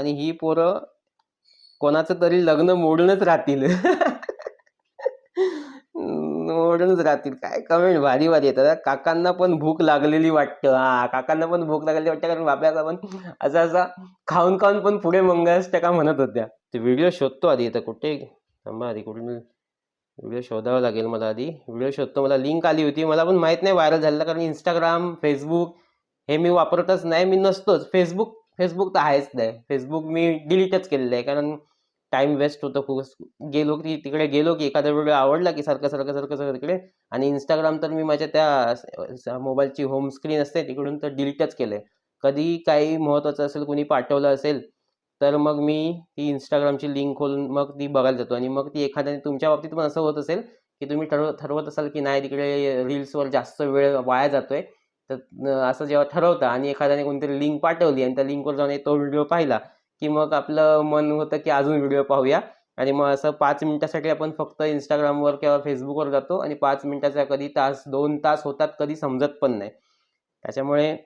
आणि ही पोरं कोणाचं तरी लग्न मोडूनच राहतील. मोडूनच राहतील. काय कमेंट भारी भारी येतात. काकांना पण भूक लागलेली वाटतं. हा काकांना पण भूक लागलेली वाटतं कारण बाप्याचा पण असा असा खाऊन खाऊन पण पुढे का म्हणत होत्या. ते व्हिडिओ शोधतो आधी आता कुठे? थांबा आधी कुठून? व्हिडिओ शोधावा लागेल मला आधी. व्हिडिओ शोधतो. मला लिंक आली होती. मला पण माहीत नाही व्हायरल झालेला कारण इंस्टाग्राम फेसबुक हे मी वापरतच नाही. मी नसतोच. फेसबुक फेसबुक तर आहेच नाही. फेसबुक मी डिलीटच केलेलं आहे. कारण टाइम वेस्ट होतो खूप. गेलो की तिकडे गेलो की एखादा व्हिडिओ आवडला की सारखं सारखं सारखं सारखं तिकडे. आणि इंस्टाग्राम तर मी माझ्या त्या मोबाईलची होम स्क्रीन असते तिकडून तर डिलीटच केलं आहे कधी काही महत्त्वाचं असेल कोणी पाठवलं असेल तर मग मी ती इंस्टाग्रामची लिंक खोलून मग ती बघायला जातो. आणि मग ती एखाद्याने तुमच्या बाबतीत पण असं होत असेल की तुम्ही ठरव ठरवत असाल की नाही तिकडे रील्सवर जास्त वेळ वाया जातोय. तर असं जेव्हा ठरवतं आणि एखाद्याने कोणतरी लिंक पाठवली आणि त्या लिंकवर जाऊन तो व्हिडिओ पाहिला की मग आपलं मन होतं की अजून व्हिडिओ पाहूया. आणि मग असं पाच मिनिटासाठी आपण फक्त इंस्टाग्रामवर किंवा फेसबुकवर जातो आणि पाच मिनिटाचा कधी तास दोन तास होतात कधी समजत पण नाही. त्याच्यामुळे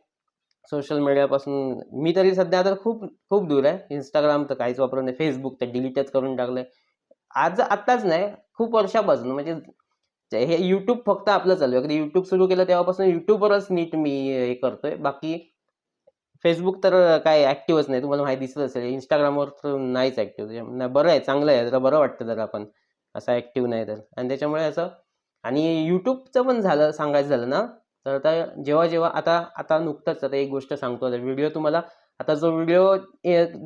सोशल मीडियापासून मी तरी सध्या आता खूप खूप दूर आहे. इंस्टाग्राम तर काहीच वापरत नाही. फेसबुक तर डिलीटच करून टाकलंय. आज आत्ताच नाही खूप वर्षापासून म्हणजे हे यूट्यूब फक्त आपलं चालू आहे. युट्यूब यूट्यूब सुरू केलं तेव्हापासून युट्यूबवरच नीट मी हे करतोय. बाकी फेसबुक तर काय ऍक्टिव्हच नाही. तुम्हाला माहिती दिसत असेल. इंस्टाग्रामवर तर नाहीच ऍक्टिव्ह नाही बरं आहे चांगलं आहे. जरा बरं वाटतं जरा आपण असं ॲक्टिव्ह नाही तर. आणि त्याच्यामुळे असं आणि यूट्यूबचं पण झालं सांगायचं झालं ना तर आता जेव्हा जेव्हा आता आता नुकतंच आता एक गोष्ट सांगतो. आता व्हिडिओ तुम्हाला आता जो व्हिडिओ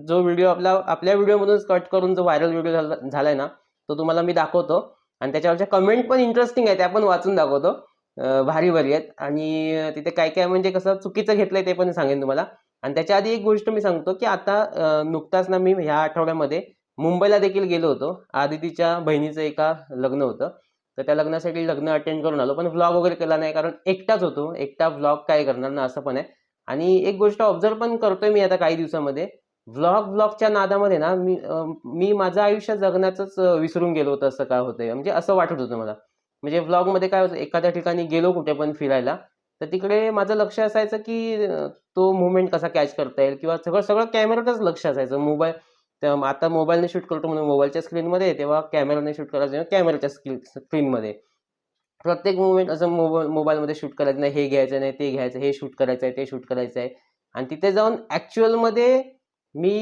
जो व्हिडिओ आपला आपल्या व्हिडिओमधूनच कट करून जो व्हायरल व्हिडिओ झाला झालाय ना तो तुम्हाला मी दाखवतो. आणि त्याच्यावरच्या कमेंट पण इंटरेस्टिंग आहे त्या पण वाचून दाखवतो. भारी भारी आहेत. आणि तिथे काय काय म्हणजे कसं चुकीचं घेतलंय ते पण सांगेन तुम्हाला. आणि त्याच्या आधी एक गोष्ट मी सांगतो की आता नुकताच ना मी ह्या आठवड्यामध्ये मुंबईला देखील गेलो होतो. आदितीच्या बहिणीचं एका लग्न होतं. तर त्या लग्नासाठी लग्न अटेंड करून आलो. पण व्लॉग वगैरे केला नाही कारण एकटाच होतो. एकटा व्लॉग काय करणार ना असं पण आहे. आणि एक गोष्ट ऑब्झर्व पण करतोय मी आता काही दिवसामध्ये. व्लॉग व्लॉगच्या नादामध्ये ना मी मी माझं आयुष्य जगण्याचंच विसरून गेलो होतं असं काय होतंय. म्हणजे असं वाटत होतं मला. म्हणजे व्लॉगमध्ये काय होतं एखाद्या ठिकाणी गेलो कुठे पण फिरायला तर तिकडे माझं लक्ष असायचं की तो मुवमेंट कसा कॅच करता येईल किंवा सगळं सगळं कॅमेऱ्यातच लक्ष असायचं. मोबाईल आता मोबाईलने शूट करतो म्हणून मोबाईलच्या स्क्रीनमध्ये तेव्हा कॅमेराने शूट करायचं कॅमेराच्या स्क्रीन स्क्रीनमध्ये प्रत्येक मुवमेंट असं मोबाईल मोबाईलमध्ये शूट करायचं नाही हे घ्यायचं नाही ते घ्यायचं हे शूट करायचं आहे ते शूट करायचं आहे आणि तिथे जाऊन ॲक्च्युअलमध्ये मी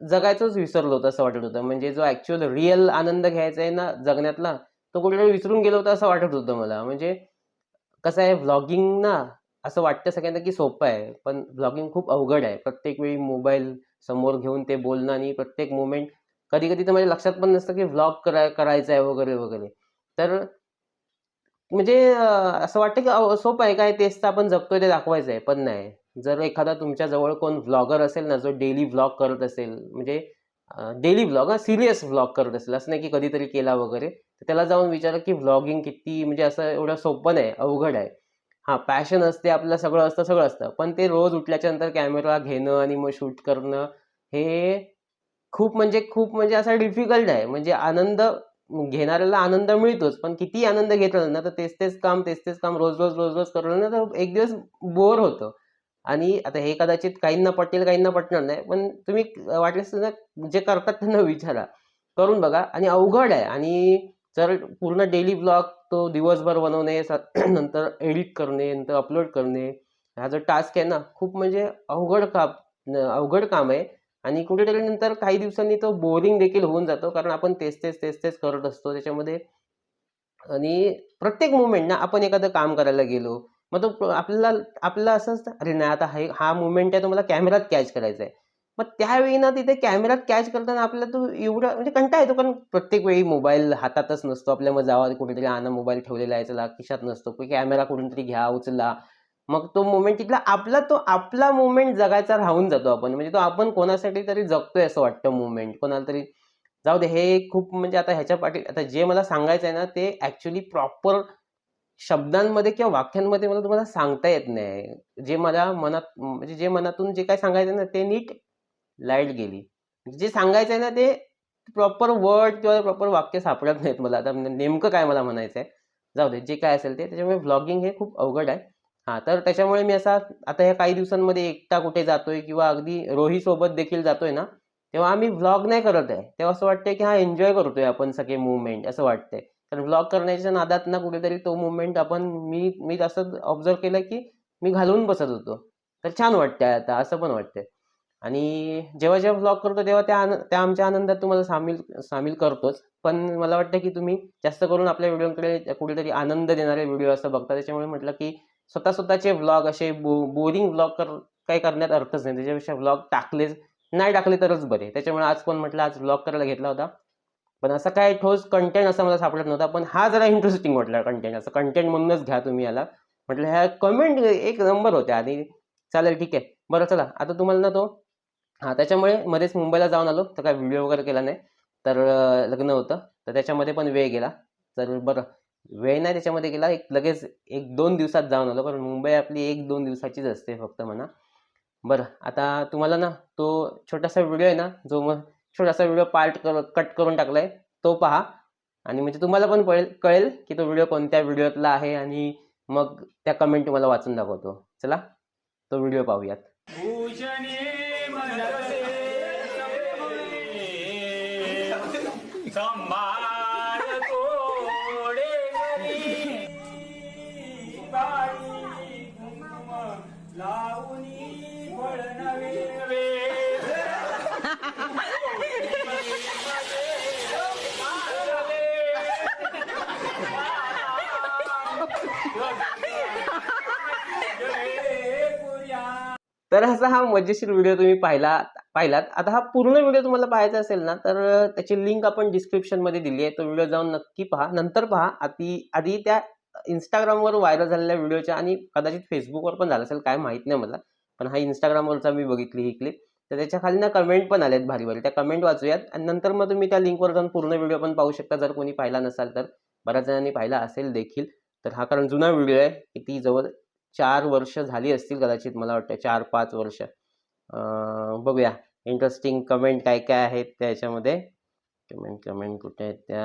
जगायचंच विसरलो होतं असं वाटत होतं. म्हणजे जो ॲक्च्युअल रिअल आनंद घ्यायचा आहे ना जगण्यातला तो कुठेतरी विसरून गेलो होतं असं वाटत होतं मला. म्हणजे कसं आहे व्लॉगिंग ना असं वाटतं सगळ्यांना की सोपं आहे पण व्लॉगिंग खूप अवघड आहे. प्रत्येक वेळी मोबाईल समोर घेऊन ते बोलणं आणि प्रत्येक मुवमेंट कधी कधी तर माझ्या लक्षात पण नसतं की व्लॉग करा करायचं आहे वगैरे वगैरे. तर म्हणजे असं वाटतं की सोपं आहे काय तेच तर आपण जगतोय ते दाखवायचं आहे पण नाही. जर एखादा तुमच्याजवळ कोण व्लॉगर असेल ना जो डेली व्लॉग करत असेल म्हणजे डेली व्लॉग हा सिरियस व्लॉग करत असेल असं नाही की कधीतरी केला वगैरे तर त्याला जाऊन विचारा की व्लॉगिंग किती म्हणजे असं एवढं सोपं नाही अवघड आहे. हां पॅशन असते आपलं सगळं असतं सगळं असतं. पण ते रोज उठल्याच्या नंतर कॅमेरा घेणं आणि मग शूट करणं हे खूप म्हणजे खूप म्हणजे असं डिफिकल्ट आहे. म्हणजे आनंद घेणाऱ्याला आनंद मिळतोच पण किती आनंद घेतला ना तर तेच तेच काम तेच तेच काम रोज रोज रोज रोज करलं ना तर एक दिवस बोर होतं. आणि आता हे कदाचित काहींना पटेल काहींना पटणार नाही पण तुम्ही वाटल्यास ना जे करतात त्यांना विचारा. करून बघा आणि अवघड आहे. आणि जर पूर्ण डेली ब्लॉग तो दिवसभर बनवणे स- नंतर एडिट करणे नंतर अपलोड करणे हा जो टास्क आहे ना खूप म्हणजे अवघड काम अवघड काम आहे. आणि कुठेतरी नंतर काही दिवसांनी तो बोरिंग देखील होऊन जातो कारण आपण तेच तेच तेच तेच करत असतो. त्याच्यामध्ये आणि प्रत्येक मुवमेंट ना आपण एखादं काम करायला गेलो मग तो आपल्याला आपल्याला असं असतं अरे नाही आता हे हा मुवमेंट आहे तो मला कॅमेरात कॅच करायचा आहे मग त्यावेळी ना तिथे कॅमेरात कॅच करताना आपल्याला तो एवढा म्हणजे कंटाळा येतो कारण प्रत्येक वेळी मोबाईल हातातच नसतो. आपल्या मग जावा कुठेतरी आणा मोबाईल ठेवलेला आहे चला खिशात नसतो. कॅमेरा कुठून तरी घ्या उचला. मग तो मुवमेंट तिथला आपला तो आपला मुवमेंट जगायचा राहून जातो आपण. म्हणजे तो आपण कोणासाठी तरी जगतोय असं वाटतं मुवमेंट कोणाला तरी जाऊ दे हे खूप म्हणजे आता ह्याच्या पाठी आता जे मला सांगायचं आहे ना ते ऍक्च्युली प्रॉपर शब्दांमध्ये किंवा वाक्यांमध्ये मला तुम्हाला सांगता येत नाही. जे मला मनात म्हणजे जे मनातून जे काय सांगायचं ना ते नीट लाइट गेली. म्हणजे जे सांगायचं आहे ना ते प्रॉपर वर्ड किंवा प्रॉपर वाक्य सापडत नाहीत मला. आता नेमकं काय मला म्हणायचं आहे जाऊ दे जे काय असेल ते. त्याच्यामुळे व्लॉगिंग हे खूप अवघड आहे. हां तर त्याच्यामुळे मी असा आता ह्या काही दिवसांमध्ये एकटा कुठे जातोय किंवा अगदी रोहीसोबत देखील जातोय ना तेव्हा आम्ही व्लॉग नाही करत आहे. तेव्हा असं वाटतंय की हा एन्जॉय करतोय आपण सगळे मुवमेंट असं वाटतंय. तर ब्लॉक करण्याच्या नादात ना कुठेतरी तो मुवमेंट आपण मी मी असं ऑब्झर्व केलं की मी घालून बसत होतो. तर छान वाटतंय आता असं पण वाटतंय. आणि जेव्हा जेव्हा ब्लॉग करतो तेव्हा त्या त्या आमच्या आनंदात तुम्हाला सामील सामील करतोच. पण मला वाटतं की तुम्ही जास्त करून आपल्या व्हिडिओकडे कुठेतरी आनंद देणारे व्हिडिओ असं बघता. त्याच्यामुळे म्हटलं की स्वतः स्वतःचे व्लॉग असे बो बोरिंग व्लॉग कर काही करण्यात अर्थच नाही. त्याच्यापेक्षा व्लॉग टाकलेच नाही टाकले तरच बरे. त्याच्यामुळे आज पण म्हटलं आज व्लॉग करायला घेतला होता. पण असं काय ठोस कंटेंट असं मला सापडत नव्हता पण हा जरा इंटरेस्टिंग वाटला कंटेंट असं कंटेंट म्हणूनच घ्या तुम्ही याला. म्हटलं ह्या कमेंट एक नंबर होत्या आणि चालेल ठीक आहे. बरं चला. आता तुम्हाला ना तो हां त्याच्यामुळे मध्येच मुंबईला जाऊन आलो. तर काय व्हिडिओ वगैरे केला नाही. तर लग्न होतं. तर त्याच्यामध्ये पण वेळ गेला. तर बरं. वेळ नाही त्याच्यामध्ये गेला. एक लगेच एक दोन दिवसात जाऊन आलो. कारण मुंबई आपली एक दोन दिवसाचीच असते फक्त म्हणा. बरं. आता तुम्हाला ना तो छोटासा व्हिडिओ आहे ना जो मग छोटासा व्हिडिओ पार्ट कर कट करून टाकलाय. तो पहा. आणि म्हणजे तुम्हाला पण कळेल कळेल की तो व्हिडिओ कोणत्या व्हिडिओतला आहे आणि मग त्या कमेंट तुम्हाला वाचून दाखवतो. चला तो व्हिडिओ पाहूयात. तर असा हा मजेशीर व्हिडिओ तुम्ही पाहिला पाहिलात. आता हा पूर्ण व्हिडिओ तुम्हाला पाहायचा असेल ना तर त्याची लिंक आपण डिस्क्रिप्शनमध्ये दिली आहे तो व्हिडिओ जाऊन नक्की पहा. नंतर पहा आधी आधी त्या इंस्टाग्रामवर व्हायरल झालेल्या व्हिडिओच्या आणि कदाचित फेसबुकवर पण झाला असेल काय माहीत नाही मला. पण हा इंस्टाग्रामवरचा मी बघितली ही क्लिप तर त्याच्याखाली ना कमेंट पण आल्यात भारी भारी. त्या कमेंट वाचूयात. आणि नंतर मग तुम्ही त्या लिंकवर जाऊन पूर्ण व्हिडिओ पण पाहू शकता. जर कोणी पाहिला नसाल तर बऱ्याच जणांनी पाहिला असेल देखील. तर हा कारण जुना व्हिडिओ आहे. किती जवळ चार वर्ष झाली असतील कदाचित मला वाटतं चार पाच वर्ष. बघूया. इंटरेस्टिंग कमेंट काय काय आहेत त्याच्यामध्ये. कमेंट कमेंट कुठे आहेत त्या?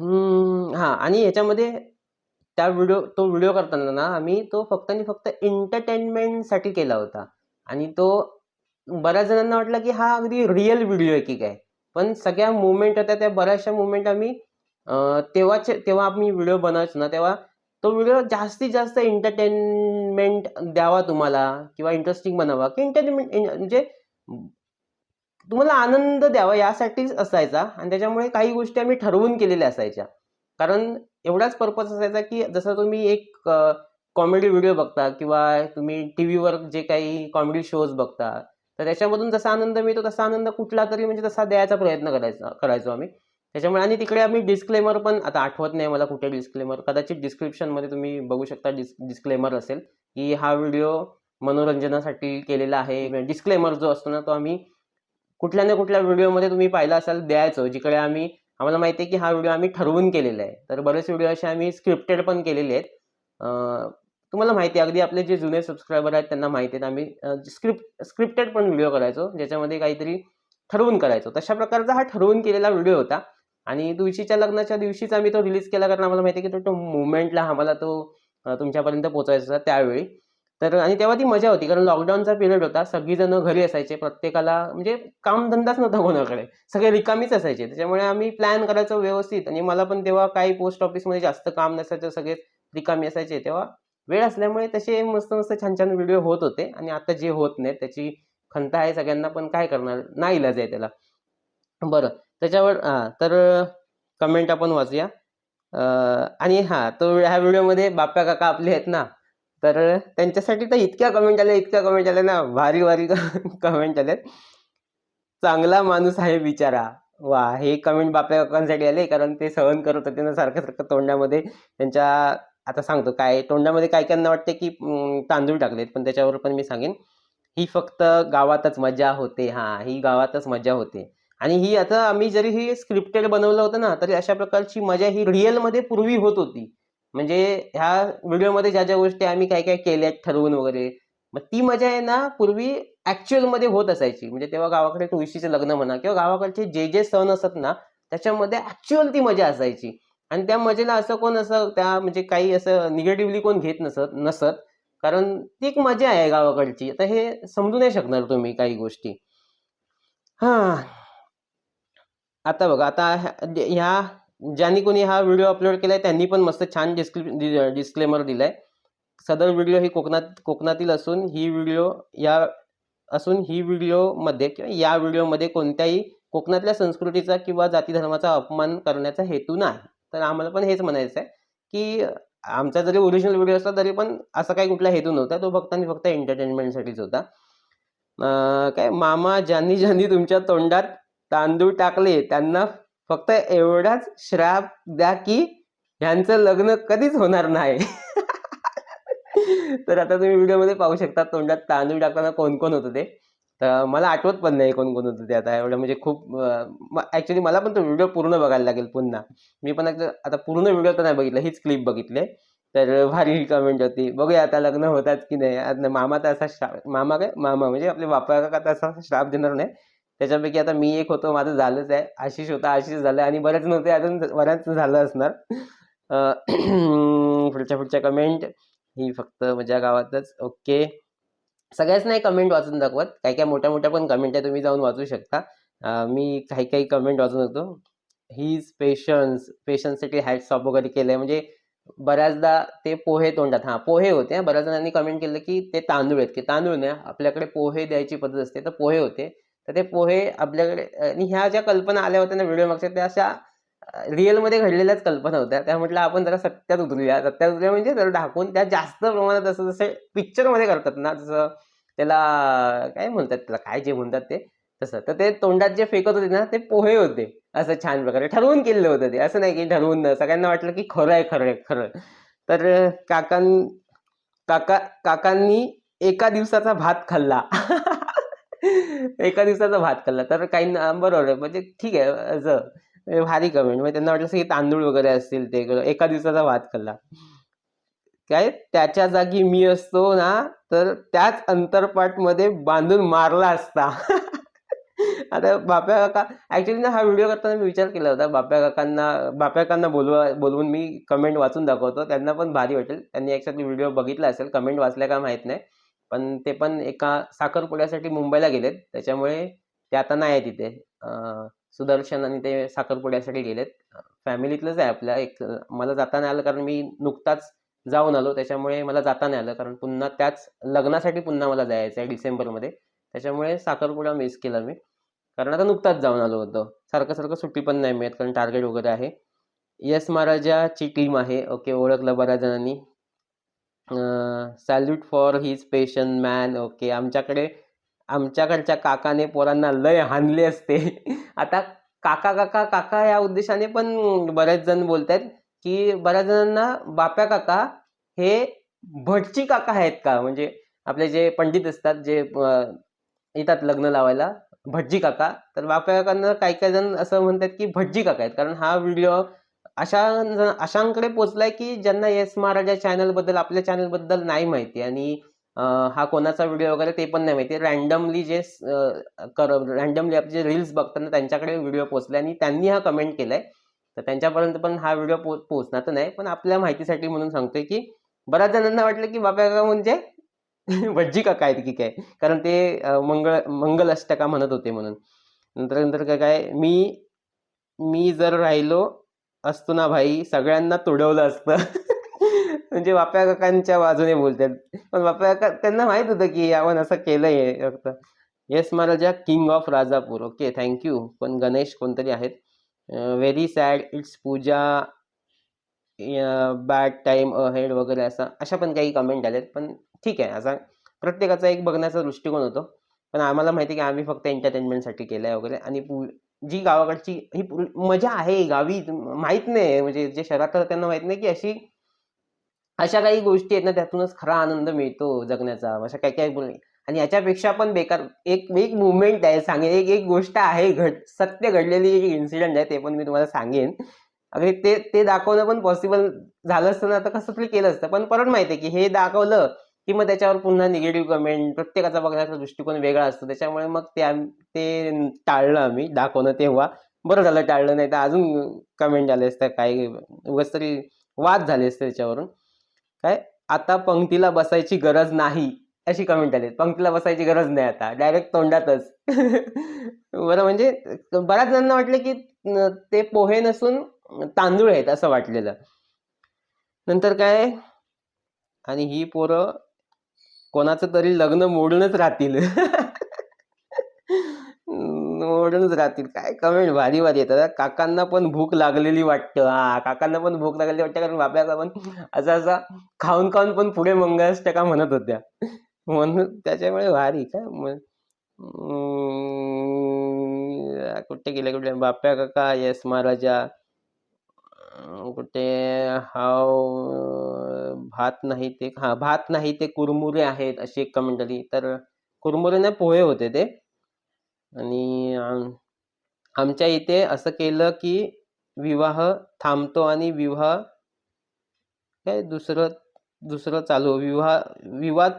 हा हां. आणि ह्याच्यामध्ये त्या व्हिडिओ तो व्हिडिओ करताना ना आम्ही तो फक्त आणि फक्त एंटरटेनमेंटसाठी केला होता. आणि तो बऱ्याच जणांना वाटलं की हा अगदी रिअल व्हिडिओ आहे की काय. पण सगळ्या मुवमेंट होत्या त्या बऱ्याचशा मुवमेंट आम्ही तेव्हाचे तेव्हा आम्ही व्हिडिओ बनवायचो ना तेव्हा तो व्हिडिओ जास्तीत जास्त एंटरटेनमेंट द्यावा तुम्हाला किंवा इंटरेस्टिंग बनावा. की एंटरटेनमेंट म्हणजे तुम्हाला आनंद द्यावा यासाठीच असायचा आणि त्याच्यामुळे काही गोष्टी आम्ही ठरवून केलेल्या असायच्या. कारण एवढाच पर्पज असायचा की जसं तुम्ही एक कॉमेडी व्हिडिओ बघता किंवा तुम्ही टी व्हीवर जे काही कॉमेडी शोज बघता तर त्याच्यामधून जसा आनंद मिळतो तसा आनंद कुठला तरी म्हणजे तसा द्यायचा प्रयत्न करायचा करायचो आम्ही. त्याच्यामुळे आणि तिकडे आम्ही डिस्क्लेमर पण आता आठवत नाही मला कुठे डिस्क्लेमर कदाचित डिस्क्रिप्शनमध्ये तुम्ही बघू शकता डिस डिस्क्लेमर असेल की हा व्हिडिओ मनोरंजनासाठी केलेला आहे. डिस्क्लेमर जो असतो ना तो आम्ही कुठल्या ना कुठल्या व्हिडिओमध्ये तुम्ही पाहिला असाल द्यायचो जिकडे आम्ही आम्हाला माहिती आहे की हा व्हिडिओ आम्ही ठरवून केलेला आहे. तर बरेच व्हिडिओ असे आम्ही स्क्रिप्टेड पण केलेले आहेत. तुम्हाला माहिती आहे अगदी आपले जे जुने सबस्क्रायबर आहेत त्यांना माहिती आहेत आम्ही स्क्रिप्ट स्क्रिप्टेड पण व्हिडिओ करायचो ज्याच्यामध्ये काहीतरी ठरवून करायचो. तशा प्रकारचा हा ठरवून केलेला व्हिडिओ होता. आणि तुळशीच्या लग्नाच्या दिवशीच आम्ही तो रिलीज केला कारण आम्हाला माहिती आहे की तो तो मुवमेंटला आम्हाला तो तुमच्यापर्यंत पोहोचायचा त्यावेळी. तर आणि तेव्हा ती मजा होती कारण लॉकडाऊनचा पिरियड होता सगळीजण घरी असायचे प्रत्येकाला म्हणजे कामधंदाच नव्हता कोणाकडे. सगळे रिकामीच असायचे त्याच्यामुळे आम्ही प्लॅन करायचो व्यवस्थित. आणि मला पण तेव्हा काही पोस्ट ऑफिसमध्ये जास्त काम नसायचं सगळेच रिकामी असायचे. तेव्हा वेळ असल्यामुळे तसे मस्त मस्त छान छान व्हिडिओ होत होते. आणि आता जे होत नाही त्याची खंत आहे सगळ्यांना पण काय करणार? नाही इलाज आहे त्याला. बरं. त्याच्यावर हां तर कमेंट आपण वाचूया. आणि हां तो ह्या व्हिडिओमध्ये बाप्या काका आपले आहेत ना तर त्यांच्यासाठी तर इतक्या कमेंट आल्या इतक्या कमेंट आल्या ना भारी भारी कमेंट आल्यात. चांगला माणूस आहे बिचारा. वा हे कमेंट बाप्या काकांसाठी आले कारण ते सहन करत होते ना सारखं सारखं तोंडामध्ये. त्यांच्या आता सांगतो काय तोंडामध्ये काय कायांना वाटते की तांदूळ टाकलेत पण त्याच्यावर पण मी सांगेन. ही फक्त गावातच मजा होते हां ही गावातच मजा होते. आणि ही आता आम्ही जरी ही स्क्रिप्टेड बनवलं होतं ना तरी अशा प्रकारची मजा ही रिअलमध्ये पूर्वी होत होती. म्हणजे ह्या व्हिडिओमध्ये ज्या ज्या गोष्टी आम्ही काय काय केल्यात ठरवून वगैरे मग ती मजा आहे ना पूर्वी ॲक्च्युअलमध्ये होत असायची. म्हणजे तेव्हा गावाकडे तुळशीचं लग्न म्हणा किंवा गावाकडचे जे जे सण असत ना त्याच्यामध्ये ॲक्च्युअल ती मजा असायची. आणि त्या मजेला असं कोण असं त्या म्हणजे काही असं निगेटिव्हली कोण घेत नसत नसत. कारण ती एक मजा आहे गावाकडची. आता हे समजू नाही शकणार तुम्ही काही गोष्टी. हा. आता बघा आता ह्या ज्यांनी कोणी हा व्हिडिओ अपलोड केलाय त्यांनी पण मस्त छान डिस्क्रि डिस्क्लेमर दिलाय. सदर व्हिडिओ ही कोकणात कोकणातील असून ही व्हिडिओ या असून ही व्हिडिओमध्ये किंवा या व्हिडिओमध्ये कोणत्याही कोकणातल्या संस्कृतीचा किंवा जाती धर्माचा अपमान करण्याचा हेतू नाही. तर आम्हाला पण हेच म्हणायचं आहे की आमचा जरी ओरिजिनल व्हिडिओ असला तरी पण असा काही कुठला हेतू नव्हता. तो फक्त आणि फक्त एंटरटेनमेंटसाठीच होता. काय मामा ज्यांनी ज्यांनी तुमच्या तोंडात तांदूळ टाकले त्यांना फक्त एवढाच श्राप द्या की ह्यांचं लग्न कधीच होणार नाही. तर आता तुम्ही व्हिडिओमध्ये पाहू शकता तोंडात तांदूळ टाकताना कोण कोण होतं ते. तर मला आठवत पण नाही कोण कोण होतं ते आता एवढं म्हणजे खूप ॲक्च्युली मला पण तो व्हिडिओ पूर्ण बघायला लागेल पुन्हा. मी पण आता पूर्ण व्हिडिओ तर नाही बघितला हीच क्लिप बघितले. तर भारी कमेंट होती. बघूया आता लग्न होतात की नाही. आता मामा तर असा श्राप मामा काय? मामा म्हणजे आपले बापा काका तर असा श्राप देणार नाही. त्याच्यापैकी आता मी एक होतो माझं झालंच आहे. आशिष होता आशिष झालं आणि बरेच नव्हते अजून बऱ्याच झालं असणार. पुढच्या पुढच्या कमेंट ही फक्त माझ्या गावातच. ओके सगळ्याच नाही कमेंट वाचून दाखवत. काही काही मोठ्या मोठ्या पण कमेंट आहे तुम्ही जाऊन वाचू शकता. मी काही काही कमेंट वाचून होतो हीज पेशन्स पेशन्ससाठी हॅट्स ऑफ वगैरे केलंय. म्हणजे बऱ्याचदा ते पोहे तोंडात हां पोहे होते. बऱ्याच जणांनी कमेंट केलं की ते तांदूळ आहेत. की तांदूळ नाही आपल्याकडे पोहे द्यायची पद्धत असते तर पोहे होते. तर ते पोहे आपल्याकडे आणि ह्या ज्या कल्पना आल्या होत्या ना व्हिडिओ मागच्या त्या अशा रिअलमध्ये घडलेल्याच कल्पना होत्या. त्या म्हटलं आपण जरा सत्यात उतरूया. सत्यात उतरूया म्हणजे जरा ढाकून त्या जास्त प्रमाणात जसं जसं पिक्चरमध्ये करतात ना जसं त्याला काय म्हणतात त्याला काय जे म्हणतात ते तसं. तर ते तोंडात जे फेकत होते ना ते पोहे होते. असं छान प्रकारे ठरवून केलेलं होतं ते. असं नाही की ठरवून सगळ्यांना वाटलं की खरं आहे खरं आहे खरं तर काकां काका काकांनी एका दिवसाचा भात खाल्ला. एका दिवसाचा भात खाल्ला. तर काही बरोबर आहे. म्हणजे ठीक आहे असं. म्हणजे भारी कमेंट म्हणजे त्यांना वाटलं की तांदूळ वगैरे असतील ते. एका दिवसाचा भात खाल्ला. काय? त्याच्या जागी मी असतो ना तर त्याच अंतरपाठमध्ये बांधून मारला असता. आता बाप्या काका ऍक्च्युली ना हा व्हिडिओ करताना मी विचार केला होता. बाप्या काकांना बाप्या काकांना बोलवा बोलवून मी कमेंट वाचून दाखवतो. त्यांना पण भारी वाटेल. त्यांनी ॲक्च्युली व्हिडिओ बघितला असेल. कमेंट वाचल्या का माहीत नाही. पण ते पण एका साखरपुड्यासाठी मुंबईला गेलेत. त्याच्यामुळे ते आता नाही आहे तिथे सुदर्शन आणि ते साखरपुड्यासाठी गेलेत. फॅमिलीतलंच आहे आपल्या एक. मला जाता नाही आलं कारण मी नुकताच जाऊन आलो. त्याच्यामुळे मला जाता नाही आलं कारण पुन्हा त्याच लग्नासाठी पुन्हा मला जायचं आहे डिसेंबरमध्ये. त्याच्यामुळे साखरपुडा मिस केला मी. कारण आता नुकताच जाऊन आलो होतो. सारखं सारखं सुट्टी पण नाही मिळत कारण टार्गेट वगैरे आहे. यस महाराजाची टीम आहे. ओके ओळखलं बऱ्याच जणांनी. Salute for his patience man okay आमच्याकडे आमच्याकडच्या काकाने पोरांना लय हानले असते. आता काका काका काका या उद्देशाने पण बरेच जण बोलत आहेत की बऱ्याच जणांना बाप्या काका हे भटची काका आहेत का? म्हणजे आपले जे पंडित असतात जे येतात लग्न लावायला भटजी काका. तर बाप्या काकांना काही काही जण असं म्हणतात की भटजी काका आहेत. कारण हा व्हिडिओ अशा अशांकडे पोचलाय की ज्यांना येस महाराजा चॅनलबद्दल आपल्या चॅनलबद्दल नाही माहिती आणि हा कोणाचा व्हिडिओ वगैरे ते पण नाही माहिती. रँडमली जे कर रँडमली आपले जे रील्स बघताना त्यांच्याकडे व्हिडिओ पोचले आणि त्यांनी हा कमेंट केलाय. तर त्यांच्यापर्यंत पण हा व्हिडिओ पो पोचणार तर नाही. पण आपल्या माहितीसाठी म्हणून सांगतोय की बऱ्याच जणांना वाटलं की बाबा काका म्हणजे भज्जी काका आहेत की काय? कारण ते मंगळ मंगल अष्टका म्हणत होते म्हणून. नंतर नंतर काय काय मी मी जर राहिलो असतो ना भाई सगळ्यांना तुडवलं असतं. म्हणजे बाप्या काकांच्या बाजूने बोलतात. पण बाप्या काका त्यांना माहीत होतं की आपण असं केलंय फक्त. Yes Maharaja king of Rajapur okay thank you पण गणेश कोणतरी आहेत. Very sad it's Pooja bad time ahead वगैरे असं अशा पण काही कमेंट आलेत. पण ठीक आहे असा प्रत्येकाचा एक बघण्याचा दृष्टिकोन होतो. पण आम्हाला माहिती आहे की आम्ही फक्त एंटरटेनमेंटसाठी केलं आहे वगैरे. आणि पू जी गावाकडची ही मजा आहे गावी माहीत नाही म्हणजे जे शहरात त्यांना माहीत नाही की अशी अशा काही गोष्टी आहेत ना त्यातूनच खरा आनंद मिळतो जगण्याचा. अशा काही काही बोल आणि याच्यापेक्षा पण बेकार एक एक मुवमेंट आहे सांगेन. एक एक गोष्ट आहे घड सत्य घडलेली एक इन्सिडेंट आहे ते पण मी तुम्हाला सांगेन. अगदी ते ते दाखवणं पण पॉसिबल झालं असतं ना तर कसं तरी केलं असतं. पण परत माहिती आहे की हे दाखवलं की मग त्याच्यावर पुन्हा निगेटिव्ह कमेंट प्रत्येकाचा बघण्याचा दृष्टिकोन वेगळा असतो. त्याच्यामुळे मग ते आम- ते टाळलं आम्ही दाखवणं तेव्हा. बरं झालं टाळलं नाही तर अजून कमेंट आले असत्या काही उगाच तरी वाद झाले असते त्याच्यावरून. काय? आता पंक्तीला बसायची गरज नाही अशी कमेंट आली. पंक्तीला बसायची गरज नाही आता डायरेक्ट तोंडातच. बरं म्हणजे बऱ्याच जणांना वाटलं की ते पोहे नसून तांदूळ आहेत असं वाटलेलं. नंतर काय? आणि ही पोरं कोणाचं तरी लग्न मोडूनच राहतील. मोडूनच राहतील. काय कमेंट भारी भारी येतात. काकांना पण भूक लागलेली वाटतं. हा काकांना पण भूक लागलेली वाटतं कारण बाप्याचा पण असा असा खाऊन खाऊन पण पुढे मंगळाष्टका म्हणत होत्या. म्हणून त्याच्यामुळे भारी. काय कुठे गेले कुठे? बाप्या काका येस महाराजा कुठे हाव भात नाही ते हा भात नाही ते कुरमुरे आहेत अशी एक कमेंट आली तर कुरमुरे नाही पोहे होते ते. आणि आमच्या इथे असं केलं की विवाह थांबतो आणि विवाह काय दुसरं दुसरं चालू विवाह विवाद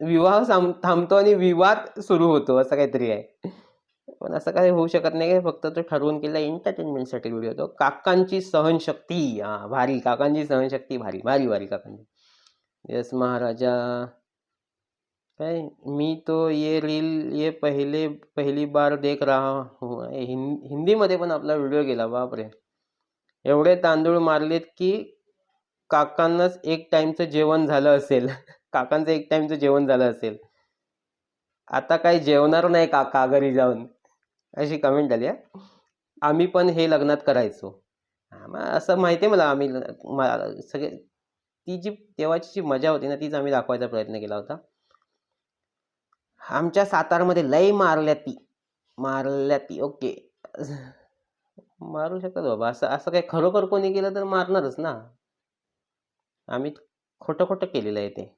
विवाह थांबतो आणि विवाद सुरू होतो असं काहीतरी आहे. पण असं काही होऊ शकत नाही. फक्त तो ठरवून केला एंटरटेनमेंटसाठी व्हिडिओ तो काकांची सहनशक्ती हा भारी. काकांची सहनशक्ती भारी भारी भारी काकांची. यस महाराजा. काय? मी तो ये रील ये पहिले पहिली बार देख रहा हूँ. हिं हिंदीमध्ये पण आपला व्हिडिओ गेला बापरे. एवढे तांदूळ मारलेत की काकांनाच एक टाइमचं जेवण झालं असेल. काकांचं एक टाइमचं जेवण झालं असेल. आता काही जेवणार नाही काका घरी जाऊन. अशी कमेंट झाली आहे आम्ही पण हे लग्नात करायचो. असं माहिती आहे मला आम्ही सगळे ती जी तेव्हाची जी मजा होती ना तीच आम्ही दाखवायचा प्रयत्न केला होता. आमच्या सातारमध्ये लय मारल्या ती मारल्या ती ओके. मारू शकतात बाबा असं असं काही खरोखर कोणी केलं तर मारणारच ना. आम्ही खोटं खोटं केलेलं आहे ते.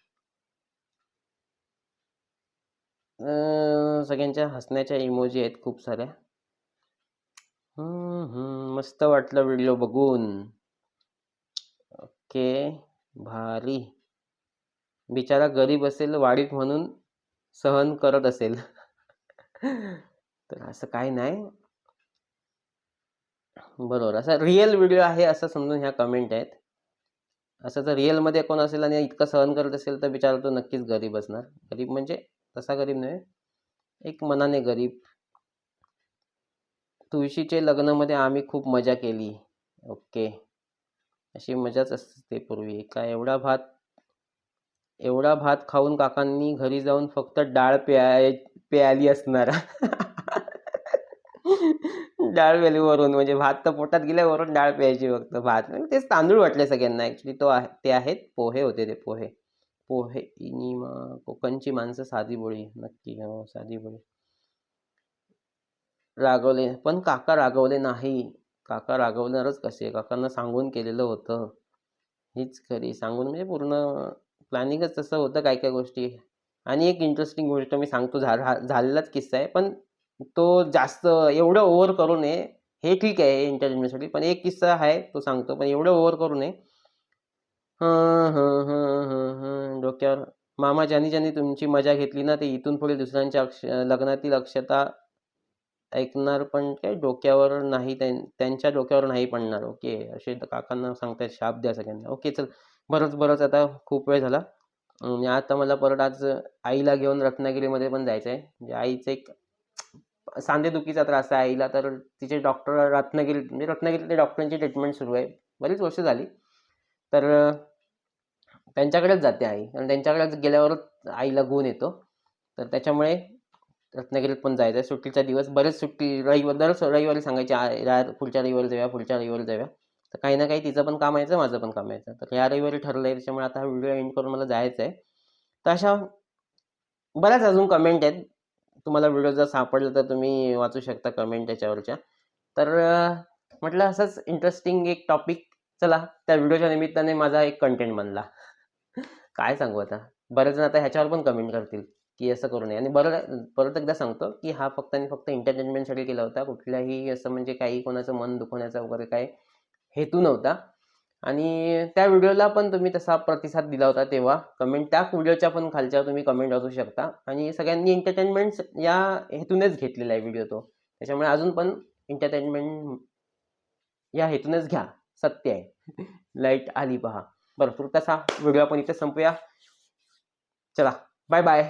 सगळ्यांच्या हसण्याच्या इमोजी आहेत खूप साऱ्या. मस्त वाटलं व्हिडिओ बघून. ओके भारी. बिचारा गरीब असेल वाडीत म्हणून सहन करत असेल. तर असं काही नाही. बरोबर असा रिअल व्हिडिओ आहे असं समजून ह्या कमेंट आहेत. असं जर रिअलमध्ये कोण असेल आणि इतकं सहन करत असेल तर बिचारा तो नक्कीच गरीब असणार. गरीब म्हणजे तसा गरीब नव्हे एक मनाने गरीब. तुळशीचे लग्नामध्ये आम्ही खूप मजा केली. ओके. अशी मजाच असते पूर्वी. काय एवढा भात एवढा भात खाऊन काकांनी घरी जाऊन फक्त डाळ प्याय प्यायली असणार. डाळ वेलीवरून वरून. म्हणजे भात तर पोटात गेल्यावरून डाळ प्यायची फक्त भात. तेच तांदूळ वाटले सगळ्यांना. ॲक्च्युली तो आहे ते आहेत. पोहे होते ते पोहे. पोहे इनीमा कोकणची माणसं साधी बोळी नक्की हो साधी बोळी रागवले पण काका रागवले नाही. काका रागवणारच कसे? काकांना सांगून केलेलं होतं. हीच खरी सांगून म्हणजे पूर्ण प्लॅनिंगच तसं होतं काय काय गोष्टी. आणि एक इंटरेस्टिंग गोष्ट मी सांगतो झालेलाच किस्सा आहे. पण तो जास्त एवढं ओव्हर करू नये. हे ठीक आहे एंटरटेनमेंटसाठी पण एक किस्सा आहे तो सांगतो पण एवढं ओव्हर करू नये. हं, हं, हं, हं, हं. डोक्यावर. मामा ज्यांनी ज्यांनी तुमची मजा घेतली ना ते इथून पुढे दुसऱ्यांच्या अक्ष लग्नातील अक्षता ऐकणार पण काय? डोक्यावर नाही त्यां- त्यांच्या डोक्यावर नाही पडणार. ओके असे काकांना सांगतायत शाप द्या सगळ्यांना. ओके चल. बरंच बरंच आता खूप वेळ झाला. आणि आता मला परत आज आईला घेऊन रत्नागिरीमध्ये पण जायचं आहे म्हणजे आईचं एक सांधेदुखीचा त्रास आहे. आईला तर तिचे डॉक्टर रत्नागिरी म्हणजे रत्नागिरीतल्या डॉक्टरांची ट्रीटमेंट सुरू आहे. बरीच वर्ष झाली. तर त्यांच्याकडेच जाते आई. आणि त्यांच्याकडेच गेल्यावरच आईला गुण येतो. तर त्याच्यामुळे रत्नागिरीत पण जायचं आहे सुट्टीचा दिवस बरेच सुट्टी रविवार दर रविवारी सांगायची या- पुढच्या रविवारी जाऊया पुढच्या रविवारी जाऊया. तर काही ना काही तिचं पण काम यायचं माझं पण काम यायचं. तर या रविवारी ठरलं आहे त्याच्यामुळे आता हा व्हिडिओ एंड करून मला जायचं आहे तर अशा बऱ्याच अजून कमेंट आहेत. तुम्हाला व्हिडिओ जर सापडलं तर तुम्ही वाचू शकता कमेंट त्याच्यावरच्या. तर म्हटलं असंच इंटरेस्टिंग एक टॉपिक चला त्या व्हिडिओच्या निमित्ताने माझा एक कंटेंट बनला. काय सांगू आता? बरेच जण आता ह्याच्यावर पण कमेंट करतील की असं करू नये. आणि बरं परत एकदा सांगतो की हा फक्त आणि फक्त एंटरटेनमेंटसाठी केला होता. कुठल्याही असं म्हणजे काही कोणाचं मन दुखवण्याचा वगैरे काय हेतू नव्हता. आणि त्या व्हिडिओला पण तुम्ही तसा प्रतिसाद दिला होता तेव्हा. कमेंट त्या व्हिडिओच्या पण खालच्या तुम्ही कमेंट असू शकता. आणि सगळ्यांनी एंटरटेनमेंट या हेतूनेच घेतलेला आहे व्हिडिओ तो. त्याच्यामुळे अजून पण एंटरटेनमेंट या हेतूनच घ्या. सत्य आहे. लाइट आली पहा. बरं तुर्तास हा व्हिडिओ आपण इथे संपूया. चला बाय बाय